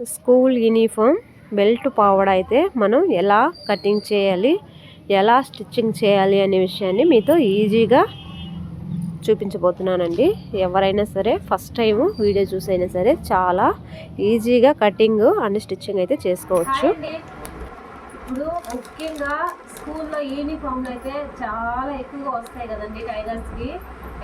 School uniform belt పావడ అయితే మనం ఎలా కటింగ్ చేయాలి ఎలా స్టిచ్చింగ్ చేయాలి అనే విషయాన్ని మీతో ఈజీగా చూపించబోతున్నానండి. ఎవరైనా సరే ఫస్ట్ టైం వీడియో చూసైనా సరే చాలా ఈజీగా కటింగ్ అండ్ స్టిచ్చింగ్ అయితే చేసుకోవచ్చు. ఇప్పుడు ముఖ్యంగా స్కూల్లో యూనిఫామ్లు అయితే చాలా ఎక్కువగా వస్తాయి కదండి టైగర్స్కి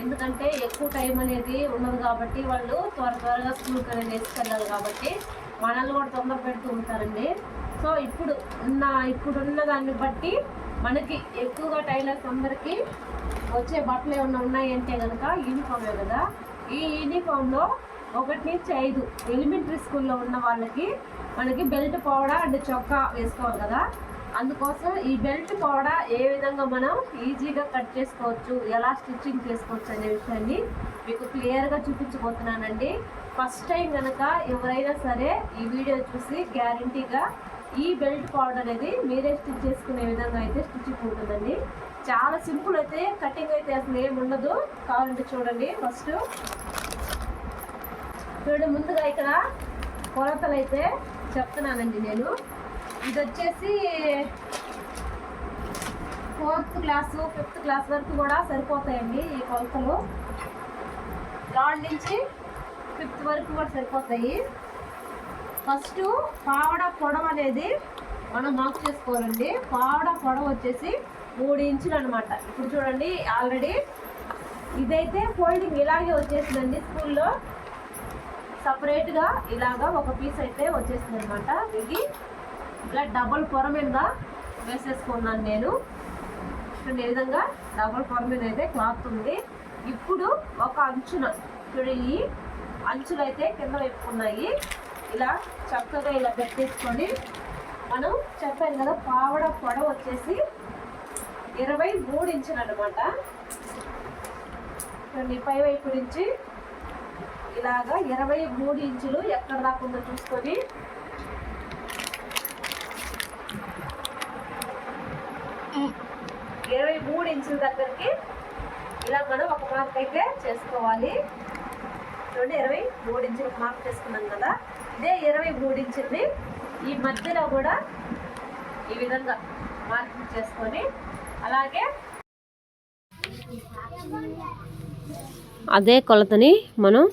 ఎందుకంటే ఎక్కువ టైం అనేది ఉండదు కాబట్టి వాళ్ళు త్వర త్వరగా స్కూల్కి అనేది వేసుకెళ్ళాలి కాబట్టి మనల్ని కూడా తొందర పెడుతూ ఉంటారండి. సో ఇప్పుడు ఉన్న ఇప్పుడున్న దాన్ని బట్టి మనకి ఎక్కువగా టైలర్స్ అందరికీ వచ్చే బట్టలు ఏమన్నా ఉన్నాయంటే కనుక యూనిఫామే కదా. ఈ యూనిఫామ్లో ఒకటి నుంచి ఐదు ఎలిమెంటరీ స్కూల్లో ఉన్న వాళ్ళకి మనకి బెల్ట్ పౌడా అండ్ చొక్కా వేసుకోవాలి కదా. అందుకోసం ఈ బెల్ట్ పౌడా ఏ విధంగా మనం ఈజీగా కట్ చేసుకోవచ్చు ఎలా స్టిచ్చింగ్ చేసుకోవచ్చు అనే విషయాన్ని మీకు క్లియర్గా చూపించబోతున్నానండి. ఫస్ట్ టైం కనుక ఎవరైనా సరే ఈ వీడియో చూసి గ్యారంటీగా ఈ బెల్ట్ పౌడర్ అనేది మీరే స్టిచ్ చేసుకునే విధంగా అయితే స్టిచ్చింగ్ ఉంటుందండి. చాలా సింపుల్ అయితే కటింగ్ అయితే అసలు ఏమి ఉండదు. కావాలంటే చూడండి ఫస్ట్. చూడండి ముందుగా ఇక్కడ కొలతలు అయితే చెప్తున్నానండి నేను. ఇది వచ్చేసి ఫోర్త్ క్లాసు ఫిఫ్త్ క్లాస్ వరకు కూడా సరిపోతాయండి ఈ కొలతలు. థర్డ్ నుంచి ఫిఫ్త్ వరకు కూడా సరిపోతాయి. ఫస్ట్ పావడ పొడవ అనేది మనం మార్క్ చేసుకోవాలండి. పావడ పొడవ వచ్చేసి మూడు ఇంచులు అనమాట ఇప్పుడు చూడండి ఆల్రెడీ ఇదైతే ఫోల్డింగ్ ఇలాగే వచ్చేసిందండి స్కూల్లో. సపరేట్గా ఇలాగా ఒక పీస్ అయితే వచ్చేసింది అనమాట ఇది ఇలా డబల్ పొర మీద వేసేసుకున్నాను నేను. ఈ విధంగా డబల్ పొర మీద అయితే క్లాత్ ఉంది. ఇప్పుడు ఒక అంచున చూడండి అంచులు అయితే కింద వైపుకున్నాయి ఇలా చక్కగా ఇలా పెట్టేసుకొని మనం చెప్పాను కదా పావడ పొడ వచ్చేసి ఇరవై మూడు ఇంచులు అనమాట పై వైపు నుంచి ఇలాగా ఇరవై మూడు ఇంచులు ఎక్కడ రాకుండా చూసుకొని ఇరవై మూడు ఇంచుల దగ్గరికి ఇలా మనం ఒక మార్క్ అయితే చేసుకోవాలి. చూడండి ఇరవై మూడు ఇంచులు మార్క్ చేసుకున్నాం కదా ఇదే ఇరవై మూడు ఇంచుల్ని ఈ మధ్యలో కూడా ఈ విధంగా మార్కింగ్ చేసుకొని అలాగే అదే కొలతని మనం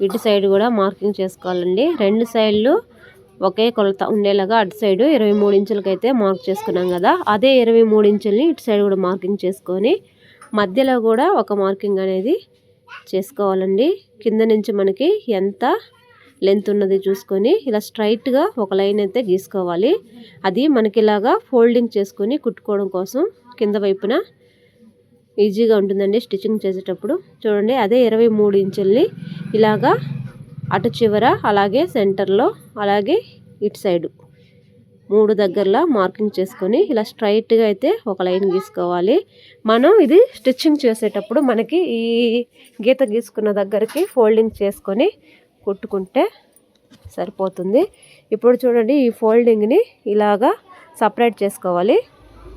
ఇటు సైడ్ కూడా మార్కింగ్ చేసుకోవాలండి. రెండు సైడ్లు ఒకే కొలత ఉండేలాగా అటు సైడ్ ఇరవై మూడు ఇంచులకైతే మార్క్ చేసుకున్నాం కదా అదే ఇరవై మూడు ఇంచుల్ని ఇటు సైడ్ కూడా మార్కింగ్ చేసుకొని మధ్యలో కూడా ఒక మార్కింగ్ అనేది చేసుకోవాలండి. కింద నుంచి మనకి ఎంత లెంత్ ఉన్నది చూసుకొని ఇలా స్ట్రైట్గా ఒక లైన్ అయితే గీసుకోవాలి. అది మనకి ఇలాగా ఫోల్డింగ్ చేసుకొని కుట్టుకోవడం కోసం కింద వైపున ఈజీగా ఉంటుందండి స్టిచ్చింగ్ చేసేటప్పుడు. చూడండి అదే ఇరవై మూడు ఇంచుల్ని ఇలాగా అటు చివర అలాగే సెంటర్లో అలాగే ఇటు సైడు. మూడు దగ్గరలో మార్కింగ్ చేసుకొని ఇలా స్ట్రైట్గా అయితే ఒక లైన్ గీసుకోవాలి. మనం ఇది స్టిచ్చింగ్ చేసేటప్పుడు మనకి ఈ గీత గీసుకున్న దగ్గరికి ఫోల్డింగ్ చేసుకొని కుట్టుకుంటే సరిపోతుంది. ఇప్పుడు చూడండి ఈ ఫోల్డింగ్ని ఇలాగా సపరేట్ చేసుకోవాలి.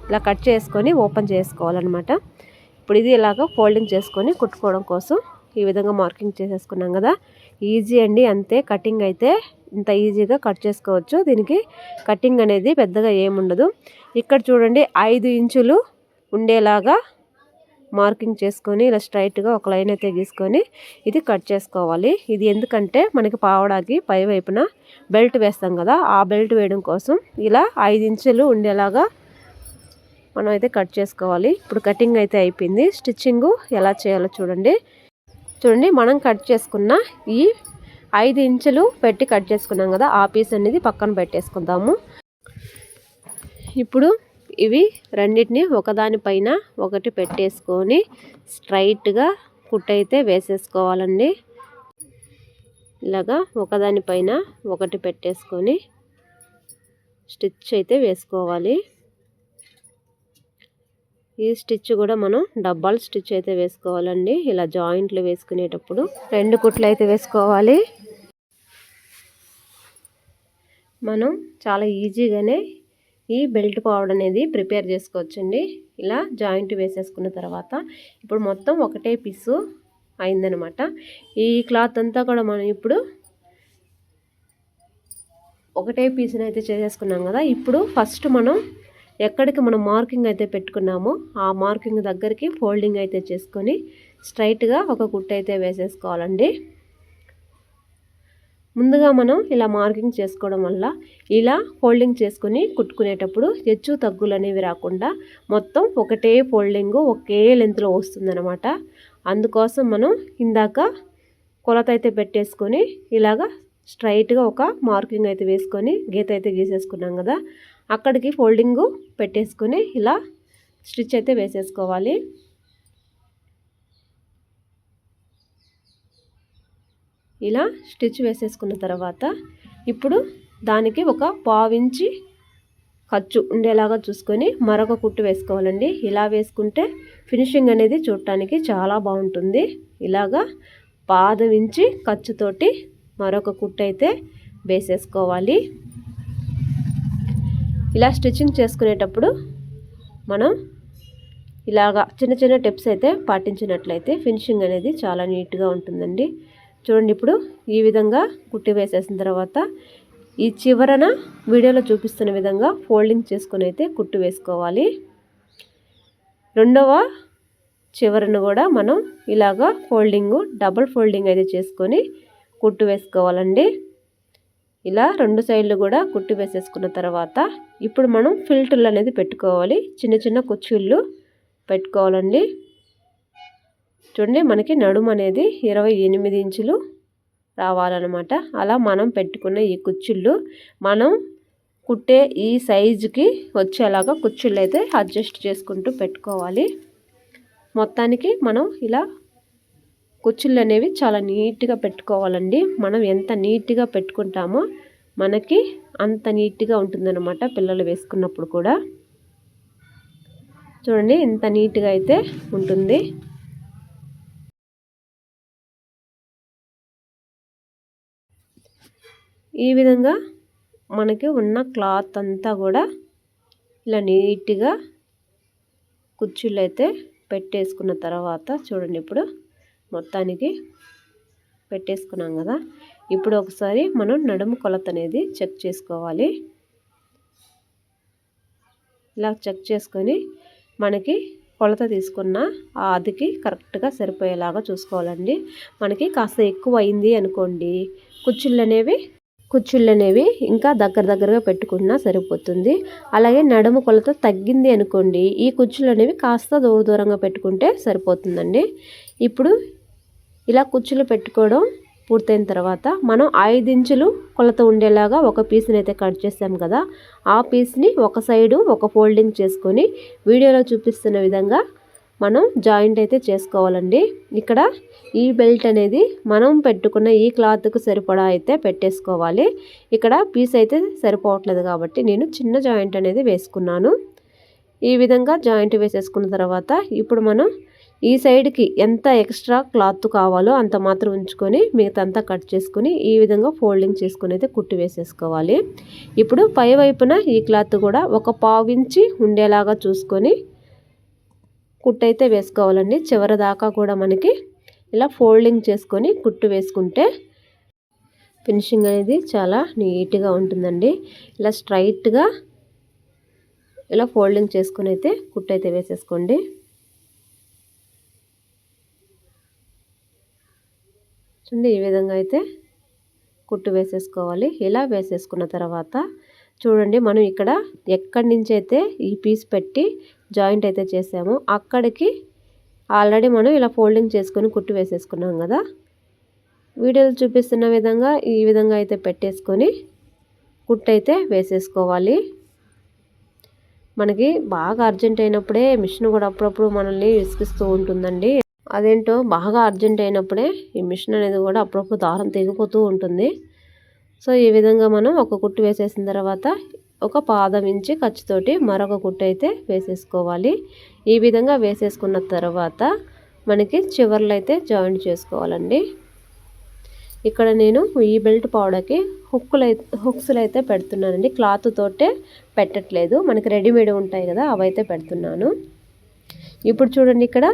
ఇలా కట్ చేసుకొని ఓపెన్ చేసుకోవాలన్నమాట. ఇప్పుడు ఇది ఇలాగ ఫోల్డింగ్ చేసుకొని కుట్టుకోవడం కోసం ఈ విధంగా మార్కింగ్ చేసేసుకున్నాం కదా. ఈజీ అండి అంతే. కటింగ్ అయితే ఇంత ఈజీగా కట్ చేసుకోవచ్చు. దీనికి కటింగ్ అనేది పెద్దగా ఏముండదు. ఇక్కడ చూడండి ఐదు ఇంచులు ఉండేలాగా మార్కింగ్ చేసుకొని ఇలా స్ట్రైట్గా ఒక లైన్ అయితే గీసుకొని ఇది కట్ చేసుకోవాలి. ఇది ఎందుకంటే మనకి పావడానికి పై వైపున బెల్ట్ వేస్తాం కదా ఆ బెల్ట్ వేయడం కోసం ఇలా ఐదు ఇంచులు ఉండేలాగా మనం అయితే కట్ చేసుకోవాలి. ఇప్పుడు కటింగ్ అయితే అయిపోయింది. స్టిచ్చింగు ఎలా చేయాలో చూడండి. చూడండి మనం కట్ చేసుకున్న ఈ ఐదు ఇంచులు పెట్టి కట్ చేసుకున్నాం కదా ఆ పీస్ అనేది పక్కన పెట్టేసుకుందాము. ఇప్పుడు ఇవి రెండింటిని ఒకదానిపైన ఒకటి పెట్టేసుకొని స్ట్రైట్గా కుట్టయితే వేసేసుకోవాలండి. ఇలాగా ఒకదానిపైన ఒకటి పెట్టేసుకొని స్టిచ్ అయితే వేసుకోవాలి. ఈ స్టిచ్ కూడా మనం డబ్బాలు స్టిచ్ అయితే వేసుకోవాలండి. ఇలా జాయింట్లు వేసుకునేటప్పుడు రెండు కుట్లు అయితే వేసుకోవాలి. మనం చాలా ఈజీగానే ఈ బెల్ట్ పౌడర్ అనేది ప్రిపేర్ చేసుకోవచ్చండి. ఇలా జాయింట్ వేసేసుకున్న తర్వాత ఇప్పుడు మొత్తం ఒకటే పీసు అయిందనమాట. ఈ క్లాత్ అంతా కూడా మనం ఇప్పుడు ఒకటే పీస్ని అయితే చేసేసుకున్నాం కదా. ఇప్పుడు ఫస్ట్ మనం ఎక్కడికి మనం మార్కింగ్ అయితే పెట్టుకున్నామో ఆ మార్కింగ్ దగ్గరికి ఫోల్డింగ్ అయితే చేసుకొని స్ట్రైట్గా ఒక కుట్టు అయితే వేసేసుకోవాలండి. ముందుగా మనం ఇలా మార్కింగ్ చేసుకోవడం వల్ల ఇలా ఫోల్డింగ్ చేసుకుని కుట్టుకునేటప్పుడు హెచ్చు తగ్గులు అనేవి రాకుండా మొత్తం ఒకటే ఫోల్డింగ్ ఒకే లెంత్లో వస్తుందన్నమాట. అందుకోసం మనం ఇందాక కొలత అయితే పెట్టేసుకొని ఇలాగా స్ట్రైట్గా ఒక మార్కింగ్ అయితే వేసుకొని గీత అయితే గీసేసుకున్నాం కదా అక్కడికి ఫోల్డింగ్ పెట్టేసుకొని ఇలా స్టిచ్ అయితే వేసేసుకోవాలి. ఇలా స్టిచ్ వేసేసుకున్న తర్వాత ఇప్పుడు దానికి ఒక పావించి ఖర్చు ఉండేలాగా చూసుకొని మరొక కుట్టు వేసుకోవాలండి. ఇలా వేసుకుంటే ఫినిషింగ్ అనేది చూడటానికి చాలా బాగుంటుంది. ఇలాగా పాదవించి ఇంచి ఖర్చుతోటి మరొక కుట్టు అయితే వేసేసుకోవాలి. ఇలా స్టిచ్చింగ్ చేసుకునేటప్పుడు మనం ఇలాగా చిన్న చిన్న టిప్స్ అయితే పాటించినట్లయితే ఫినిషింగ్ అనేది చాలా నీట్గా ఉంటుందండి. చూడండి ఇప్పుడు ఈ విధంగా కుట్టి వేసేసిన తర్వాత ఈ చివరన వీడియోలో చూపిస్తున్న విధంగా ఫోల్డింగ్ చేసుకుని అయితే కుట్టు వేసుకోవాలి. రెండవ చివరను కూడా మనం ఇలాగా ఫోల్డింగు డబుల్ ఫోల్డింగ్ అయితే చేసుకొని కుట్టు వేసుకోవాలండి. ఇలా రెండు సైడ్లు కూడా కుట్టి వేసేసుకున్న తర్వాత ఇప్పుడు మనం ఫిల్టర్లు అనేది పెట్టుకోవాలి. చిన్న చిన్న కుర్చీళ్ళు పెట్టుకోవాలండి. చూడండి మనకి నడుము అనేది ఇరవై ఎనిమిది ఇంచులు రావాలన్నమాట. అలా మనం పెట్టుకున్న ఈ కుర్చీళ్ళు మనం కుట్టే ఈ సైజుకి వచ్చేలాగా కుర్చీళ్ళు అయితే అడ్జస్ట్ చేసుకుంటూ పెట్టుకోవాలి. మొత్తానికి మనం ఇలా కుచ్చుళ్ళు అనేవి చాలా నీట్గా పెట్టుకోవాలండి. మనం ఎంత నీట్గా పెట్టుకుంటామో మనకి అంత నీట్గా ఉంటుందన్నమాట పిల్లలు వేసుకున్నప్పుడు కూడా. చూడండి ఇంత నీట్గా అయితే ఉంటుంది. ఈ విధంగా మనకి ఉన్న క్లాత్ అంతా కూడా ఇలా నీట్గా కుర్చీలు అయితే పెట్టేసుకున్న తర్వాత చూడండి ఇప్పుడు మొత్తానికి పెట్టేసుకున్నాం కదా. ఇప్పుడు ఒకసారి మనం నడుము కొలత అనేది చెక్ చేసుకోవాలి. ఇలా చెక్ చేసుకొని మనకి కొలత తీసుకున్న ఆ అదికి కరెక్ట్గా సరిపోయేలాగా చూసుకోవాలండి. మనకి కాస్త ఎక్కువ అయింది అనుకోండి కుచ్చుళ్ళు అనేవి కుచ్చుళ్ళు అనేవి ఇంకా దగ్గర దగ్గరగా పెట్టుకున్నా సరిపోతుంది. అలాగే నడుము కొలత తగ్గింది అనుకోండి ఈ కుచ్చుళ్ళు అనేవి కాస్త దూర దూరంగా పెట్టుకుంటే సరిపోతుందండి. ఇప్పుడు ఇలా కుచ్చులు పెట్టుకోవడం పూర్తయిన తర్వాత మనం ఐదు ఇంచులు కొలత ఉండేలాగా ఒక పీస్ని అయితే కట్ చేసాం కదా. ఆ పీస్ని ఒక సైడు ఒక ఫోల్డింగ్ చేసుకొని వీడియోలో చూపిస్తున్న విధంగా మనం జాయింట్ అయితే చేసుకోవాలండి. ఇక్కడ ఈ బెల్ట్ అనేది మనం పెట్టుకున్న ఈ క్లాత్కు సరిపడా అయితే పెట్టేసుకోవాలి. ఇక్కడ పీస్ అయితే సరిపోవట్లేదు కాబట్టి నేను చిన్న జాయింట్ అనేది వేసుకున్నాను. ఈ విధంగా జాయింట్ వేసేసుకున్న తర్వాత ఇప్పుడు మనం ఈ సైడ్కి ఎంత ఎక్స్ట్రా క్లాత్ కావాలో అంత మాత్రం ఉంచుకొని మిగతా కట్ చేసుకొని ఈ విధంగా ఫోల్డింగ్ చేసుకుని అయితే కుట్టి వేసేసుకోవాలి. ఇప్పుడు పై వైపున ఈ క్లాత్ కూడా ఒక పావించి ఉండేలాగా చూసుకొని కుట్టయితే వేసుకోవాలండి. చివరి దాకా కూడా మనకి ఇలా ఫోల్డింగ్ చేసుకొని కుట్టు వేసుకుంటే ఫినిషింగ్ అనేది చాలా నీట్గా ఉంటుందండి. ఇలా స్ట్రైట్గా ఇలా ఫోల్డింగ్ చేసుకుని అయితే కుట్టు అయితే వేసేసుకోండి. చూడండి ఈ విధంగా అయితే కుట్టు వేసేసుకోవాలి. ఇలా వేసేసుకున్న తర్వాత చూడండి మనం ఇక్కడ ఎక్కడి నుంచి అయితే ఈ పీస్ పెట్టి జాయింట్ అయితే చేసామో అక్కడికి ఆల్రెడీ మనం ఇలా ఫోల్డింగ్ చేసుకొని కుట్టు వేసేసుకున్నాం కదా. వీడియోలు చూపిస్తున్న విధంగా ఈ విధంగా అయితే పెట్టేసుకొని కుట్టు అయితే వేసేసుకోవాలి. మనకి బాగా అర్జెంట్ అయినప్పుడే మిషన్ కూడా అప్పుడప్పుడు మనల్ని విసిగిస్తూ ఉంటుందండి. అదేంటో బాగా అర్జెంట్ అయినప్పుడే ఈ మిషన్ అనేది కూడా అప్పుడప్పుడు దారం తెగిపోతూ ఉంటుంది. సో ఈ విధంగా మనం ఒక కుట్టు వేసేసిన తర్వాత ఒక పాదం ఇంచి ఖర్చుతోటి మరొక కుట్టు అయితే వేసేసుకోవాలి. ఈ విధంగా వేసేసుకున్న తర్వాత మనకి చివర్లు అయితే జాయింట్ చేసుకోవాలండి. ఇక్కడ నేను ఈ బెల్ట్ పౌడర్కి హుక్కులు అయితే హుక్స్లు అయితే పెడుతున్నానండి. క్లాత్ తోటే పెట్టట్లేదు. మనకి రెడీమేడ్ ఉంటాయి కదా అవైతే పెడుతున్నాను. ఇప్పుడు చూడండి ఇక్కడ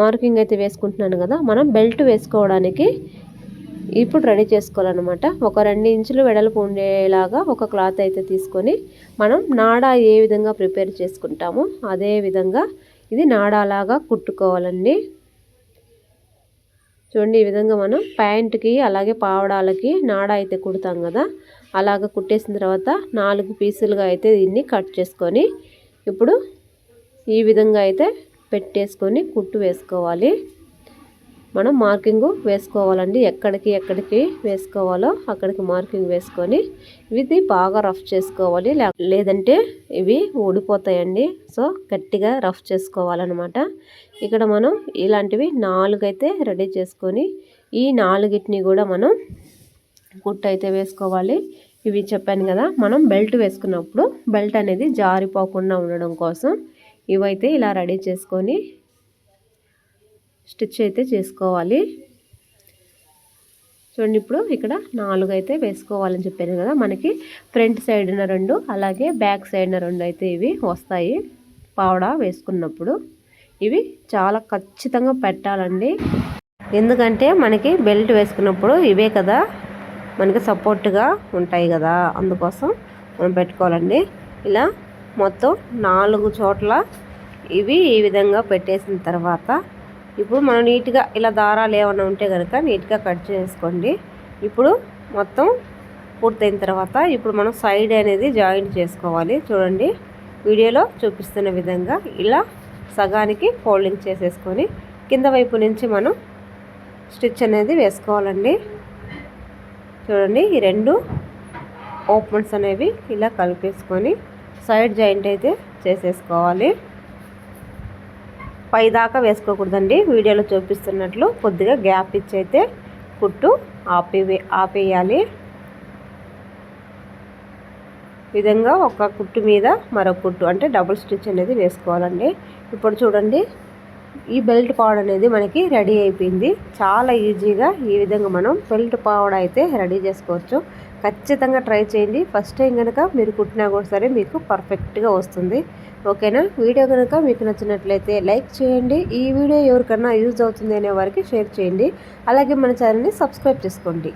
మార్కింగ్ అయితే వేసుకుంటున్నాను కదా మనం బెల్ట్ వేసుకోవడానికి ఇప్పుడు రెడీ చేసుకోవాలన్నమాట. ఒక రెండు ఇంచులు వెడల్పు ఉండేలాగా ఒక క్లాత్ అయితే తీసుకొని మనం నాడా ఏ విధంగా ప్రిపేర్ చేసుకుంటామో అదే విధంగా ఇది నాడాలాగా కుట్టుకోవాలండి. చూడండి ఈ విధంగా మనం ప్యాంట్కి అలాగే పావడాలకి నాడ అయితే కుడతాం కదా అలాగ కుట్టేసిన తర్వాత నాలుగు పీసులుగా అయితే దీన్ని కట్ చేసుకొని ఇప్పుడు ఈ విధంగా అయితే పెట్టేసుకొని కుట్టు వేసుకోవాలి. మనం మార్కింగ్ వేసుకోవాలండి. ఎక్కడికి ఎక్కడికి వేసుకోవాలో అక్కడికి మార్కింగ్ వేసుకొని ఇది బాగా రఫ్ చేసుకోవాలి. లేదంటే ఇవి ఊడిపోతాయండి. సో గట్టిగా రఫ్ చేసుకోవాలన్నమాట. ఇక్కడ మనం ఇలాంటివి నాలుగైతే రెడీ చేసుకొని ఈ నాలుగిటిని కూడా మనం కుట్టు అయితే వేసుకోవాలి. ఇవి చెప్పాను కదా మనం బెల్ట్ వేసుకున్నప్పుడు బెల్ట్ అనేది జారిపోకుండా ఉండడం కోసం ఇవైతే ఇలా రెడీ చేసుకొని స్టిచ్ అయితే చేసుకోవాలి. చూడండి ఇప్పుడు ఇక్కడ నాలుగు అయితే వేసుకోవాలని చెప్పాను కదా మనకి ఫ్రంట్ సైడ్న రెండు అలాగే బ్యాక్ సైడ్న రెండు అయితే ఇవి వస్తాయి పావడా వేసుకున్నప్పుడు. ఇవి చాలా ఖచ్చితంగా పెట్టాలండి. ఎందుకంటే మనకి బెల్ట్ వేసుకున్నప్పుడు ఇవే కదా మనకి సపోర్ట్గా ఉంటాయి కదా అందుకోసం మనం పెట్టుకోవాలండి. ఇలా మొత్తం నాలుగు చోట్ల ఇవి ఈ విధంగా పెట్టేసిన తర్వాత ఇప్పుడు మనం నీట్గా ఇలా దారాలు ఏమైనా ఉంటే కనుక నీట్గా కట్ చేసుకోండి. ఇప్పుడు మొత్తం పూర్తయిన తర్వాత ఇప్పుడు మనం సైడ్ అనేది జాయింట్ చేసుకోవాలి. చూడండి వీడియోలో చూపిస్తున్న విధంగా ఇలా సగానికి ఫోల్డింగ్ చేసేసుకొని కింద వైపు నుంచి మనం స్టిచ్ అనేది వేసుకోవాలండి. చూడండి ఈ రెండు ఓపెన్స్ అనేవి ఇలా కలిపేసుకొని సైడ్ జాయింట్ అయితే చేసేసుకోవాలి. పైదాకా వేసుకోకూడదండి. వీడియోలో చూపిస్తున్నట్లు కొద్దిగా గ్యాప్ ఇచ్చి అయితే కుట్టు ఆపి ఆపేయాలి. విధంగా ఒక కుట్టు మీద మరొక కుట్టు అంటే డబుల్ స్టిచ్ అనేది వేసుకోవాలండి. ఇప్పుడు చూడండి ఈ బెల్ట్ పావడ అనేది మనకి రెడీ అయిపోయింది. చాలా ఈజీగా ఈ విధంగా మనం బెల్ట్ పావడ అయితే రెడీ చేసుకోవచ్చు. ఖచ్చితంగా ట్రై చేయండి. ఫస్ట్ టైం కనుక మీరు కుట్టినా కూడా సరే మీకు పర్ఫెక్ట్గా వస్తుంది. ఓకేనా? వీడియో కనుక మీకు నచ్చినట్లయితే లైక్ చేయండి. ఈ వీడియో ఎవరికన్నా యూజ్ అవుతుంది అనే వారికి షేర్ చేయండి. అలాగే మన ఛానల్ని సబ్స్క్రైబ్ చేసుకోండి.